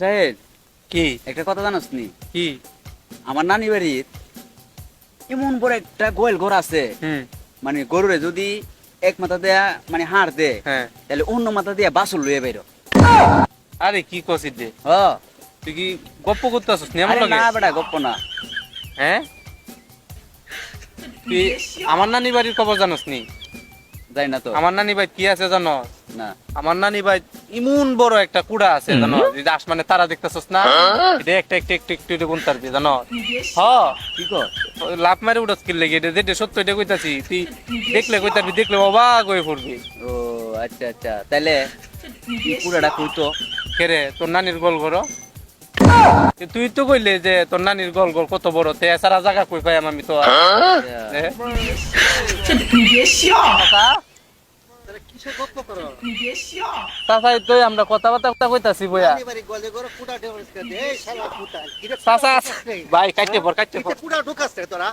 সাহেব কি? একটা কথা জানোস নি? কি? আমার নানি বাড়ির এমন বড় একটা গোয়াল ঘর আছে। মানে গরুরে যদি এক মাথা দেয়া মানে হাড় দে হ্যাঁ। তাহলে অন্য মাথা দিয়া বাসুর লইয়া বেরো। আরে কি কছিস দে হ। তুই কি গপ্প করতেছিস নি আমার না বেটা গপ্প না। হ্যাঁ? তুই আমার নানি বাড়ির খবর জানোস নি? যাই না তো। আমার নানি ভাই কি আছে জানো? না। আমার নানি ভাই ইমন বড় একটা কুড়া আছে জানো? যে আসমানে তারা দেখতেছস না এটা একটা একটা একটু একটু এটা গুনতার দিয়ে জানো? হ। কি কর লাভ মারে উড়াস কিল লেগে এটা যেটা সত্য এটা কইতাছি। তুই দেখলে কইতারবি দেখলে অবাক হয়ে পড়বি। ও আচ্ছা আচ্ছা। তাহলে তুই পুরাটা কইতো কেরে তোর নানির গোল করো তুই তো কইলে যে তোর নানির গোল গোল কত বড় তে সারা জায়গা কই পাই আমি তো চাচাই তো আমরা কথাবার্তা কইতাছি বইয়া। ভাই কাটতে পর কাটতে কুটা ঢুকাচ্ছে তোরা?